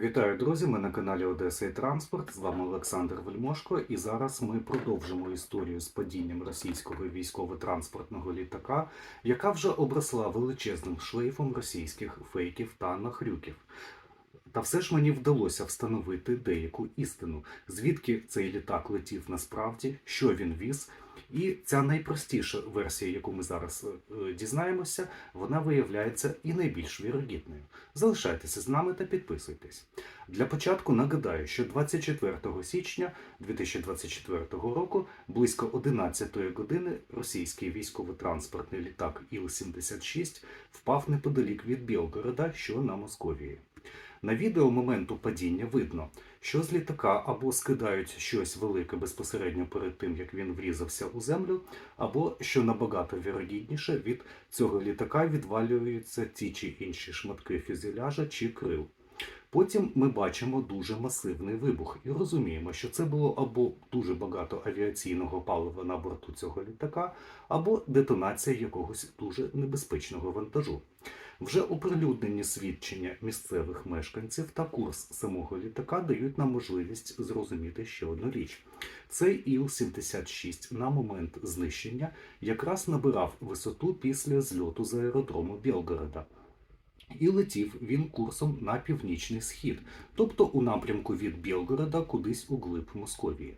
Вітаю, друзі! Ми на каналі Одеса і Транспорт. З вами Олександр Вельмошко. І зараз ми продовжимо історію з падінням російського військово-транспортного літака, яка вже обросла величезним шлейфом російських фейків та нахрюків. Та все ж мені вдалося встановити деяку істину, звідки цей літак летів насправді, що він віз. І ця найпростіша версія, яку ми зараз е, дізнаємося, вона виявляється і найбільш вірогідною. Залишайтеся з нами та підписуйтесь. Для початку нагадаю, що 24 січня 2024 року близько 11-ї години російський військово-транспортний літак Іл-76 впав неподалік від Білгорода, що на Московії. На відео моменту падіння видно, що з літака або скидають щось велике безпосередньо перед тим, як він врізався у землю, або, що набагато вірогідніше, від цього літака відвалюються ті чи інші шматки фюзеляжа чи крил. Потім ми бачимо дуже масивний вибух і розуміємо, що це було або дуже багато авіаційного палива на борту цього літака, або детонація якогось дуже небезпечного вантажу. Вже оприлюднені свідчення місцевих мешканців та курс самого літака дають нам можливість зрозуміти ще одну річ. Цей Іл-76 на момент знищення якраз набирав висоту після зльоту з аеродрому Білгорода. І летів він курсом на північний схід, тобто у напрямку від Білгорода кудись у глиб Московії.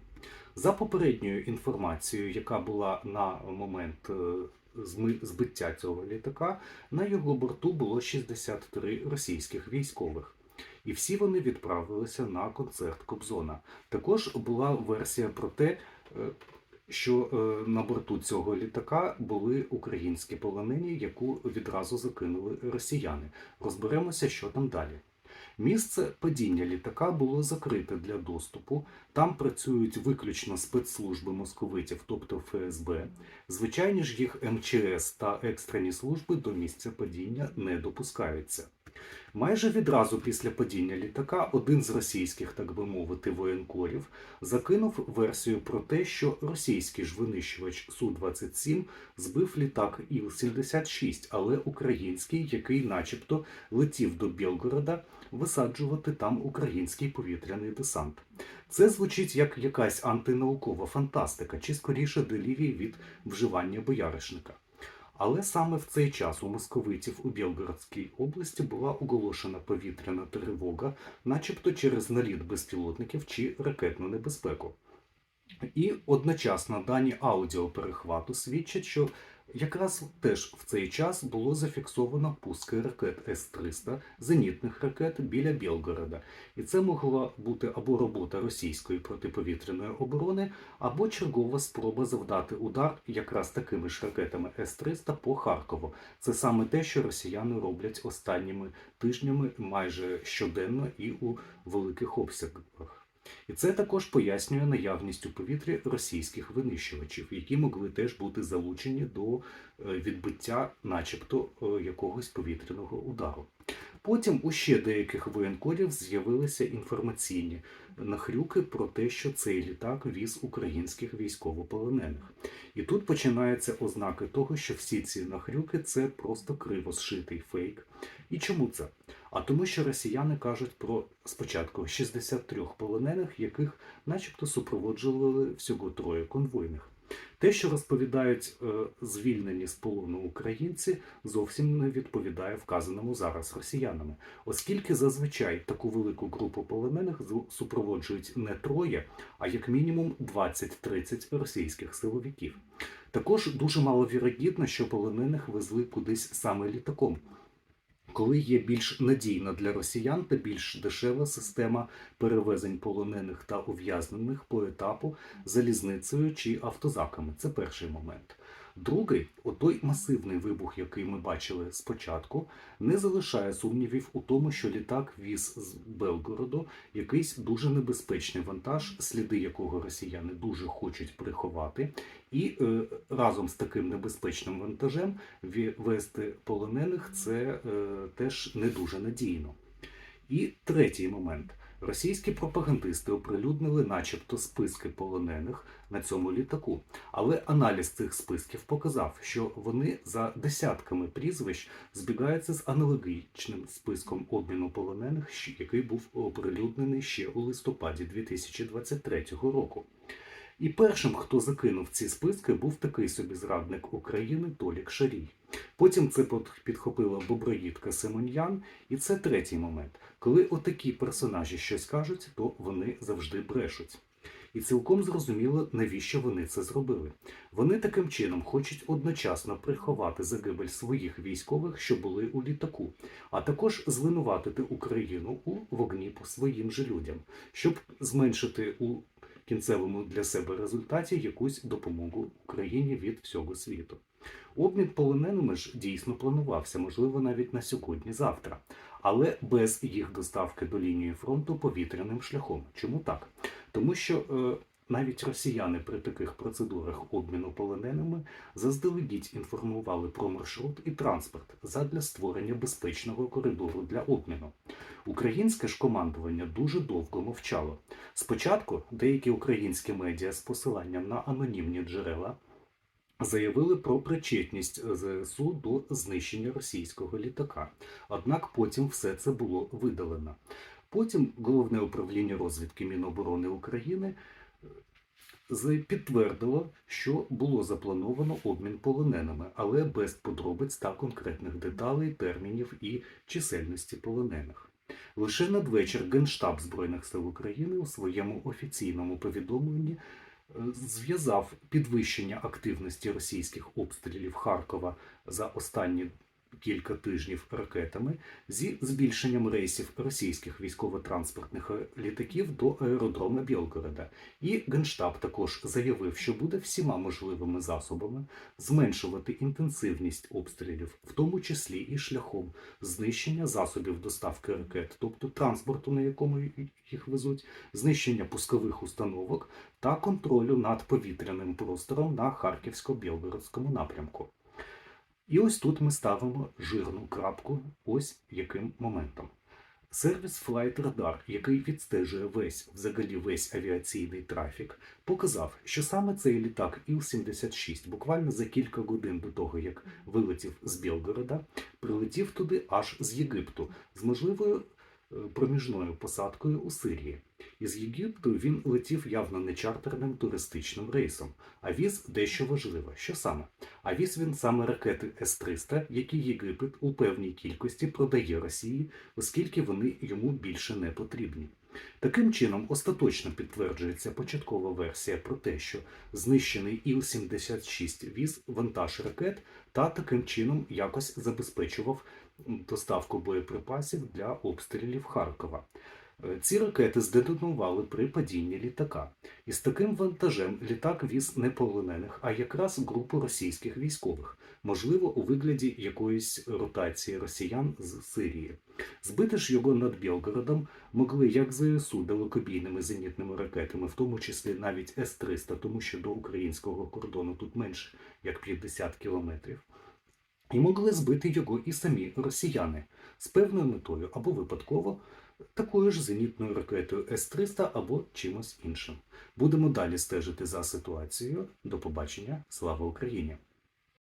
За попередньою інформацією, яка була на момент е, збиття цього літака, на його борту було 63 російських військових. І всі вони відправилися на концерт Кобзона. Також була версія про те, е, що е, на борту цього літака були українські полонені, яку відразу закинули росіяни. Розберемося, що там далі. Місце падіння літака було закрите для доступу. Там працюють виключно спецслужби московитів, тобто ФСБ. Звичайні ж їх МЧС та екстрені служби до місця падіння не допускаються. Майже відразу після падіння літака один з російських, так би мовити, воєнкорів закинув версію про те, що російський ж винищувач Су-27 збив літак Іл-76, але український, який начебто летів до Білгорода висаджувати там український повітряний десант. Це звучить як якась антинаукова фантастика, чи скоріше делірій від вживання бояришника. Але саме в цей час у московитів у Білгородській області була оголошена повітряна тривога, начебто через наліт безпілотників чи ракетну небезпеку. І одночасно дані аудіоперехвату свідчать, що якраз теж в цей час було зафіксовано пуски ракет С-300, зенітних ракет біля Білгорода. І це могла бути або робота російської протиповітряної оборони, або чергова спроба завдати удар якраз такими ж ракетами С-300 по Харкову. Це саме те, що росіяни роблять останніми тижнями майже щоденно і у великих обсягах. І це також пояснює наявність у повітрі російських винищувачів, які могли теж бути залучені до е, відбиття, начебто, е, якогось повітряного удару. Потім у ще деяких воєнкорів з'явилися інформаційні нахрюки про те, що цей літак віз українських військовополонених. І тут починаються ознаки того, що всі ці нахрюки це просто криво зшитий фейк. І чому це? А тому, що росіяни кажуть про спочатку 63 полонених, яких начебто супроводжували всього троє конвойних. Те, що розповідають е, звільнені з полону українці, зовсім не відповідає вказаному зараз росіянами, оскільки зазвичай таку велику групу полонених супроводжують не троє, а як мінімум 20-30 російських силовиків. Також дуже маловірогідно, що полонених везли кудись саме літаком коли є більш надійна для росіян та більш дешева система перевезень полонених та ув'язнених по етапу залізницею чи автозаками. Це перший момент. Другий, отой масивний вибух, який ми бачили спочатку, не залишає сумнівів у тому, що літак віз з Белгороду якийсь дуже небезпечний вантаж, сліди якого росіяни дуже хочуть приховати, і е, разом з таким небезпечним вантажем вести полонених це е, теж не дуже надійно. І третій момент. Російські пропагандисти оприлюднили начебто списки полонених на цьому літаку, але аналіз цих списків показав, що вони за десятками прізвищ збігаються з аналогічним списком обміну полонених, який був оприлюднений ще у листопаді 2023 року. І першим, хто закинув ці списки, був такий собі зрадник України Толік Шарій. Потім це підхопила Боброїдка Симоньян, і це третій момент. Коли отакі персонажі щось кажуть, то вони завжди брешуть. І цілком зрозуміло, навіщо вони це зробили. Вони таким чином хочуть одночасно приховати загибель своїх військових, що були у літаку, а також звинуватити Україну у вогні по своїм же людям, щоб зменшити у кінцевому для себе результаті якусь допомогу Україні від всього світу. Обмін полоненими ж дійсно планувався, можливо, навіть на сьогодні-завтра, але без їх доставки до лінії фронту повітряним шляхом. Чому так? Тому що е, навіть росіяни при таких процедурах обміну полоненими заздалегідь інформували про маршрут і транспорт задля створення безпечного коридору для обміну. Українське ж командування дуже довго мовчало. Спочатку деякі українські медіа з посиланням на анонімні джерела заявили про причетність ЗСУ до знищення російського літака. Однак потім все це було видалено. Потім головне управління розвідки Міноборони України підтвердило, що було заплановано обмін полоненими, але без подробиць та конкретних деталей, термінів і чисельності полонених. Лише надвечір Генштаб Збройних сил України у своєму офіційному повідомленні е, зв'язав підвищення активності російських обстрілів Харкова за останні кілька тижнів ракетами зі збільшенням рейсів російських військово-транспортних літаків до аеродрома Білгорода. І Генштаб також заявив, що буде всіма можливими засобами зменшувати інтенсивність обстрілів, в тому числі і шляхом знищення засобів доставки ракет, тобто транспорту, на якому їх везуть, знищення пускових установок та контролю над повітряним простором на Харківсько-Білгородському напрямку. І ось тут ми ставимо жирну крапку, ось яким моментом. Сервіс Flight Radar, який відстежує весь взагалі весь авіаційний трафік, показав, що саме цей літак Іл-76 буквально за кілька годин до того, як вилетів з Білгорода, прилетів туди аж з Єгипту з можливою проміжною посадкою у Сирії. Із Єгипту він летів явно не чартерним туристичним рейсом, а віз дещо важливе. Що саме? А віз він саме ракети С-300, які Єгипет у певній кількості продає Росії, оскільки вони йому більше не потрібні. Таким чином, остаточно підтверджується початкова версія про те, що знищений Іл-76 віз вантаж ракет та таким чином якось забезпечував доставку боєприпасів для обстрілів Харкова. Е, Ці ракети здетонували при падінні літака. І з таким вантажем літак віз не полонених, а якраз групу російських військових, можливо, у вигляді якоїсь ротації росіян з Сирії. Збити ж його над Білгородом могли як ЗСУ далекобійними зенітними ракетами, в тому числі навіть С-300, тому що до українського кордону тут менше як 50 кілометрів. І могли збити його і самі росіяни з певною метою або випадково такою ж зенітною ракетою С-300 або чимось іншим. Будемо далі стежити за ситуацією. До побачення. Слава Україні!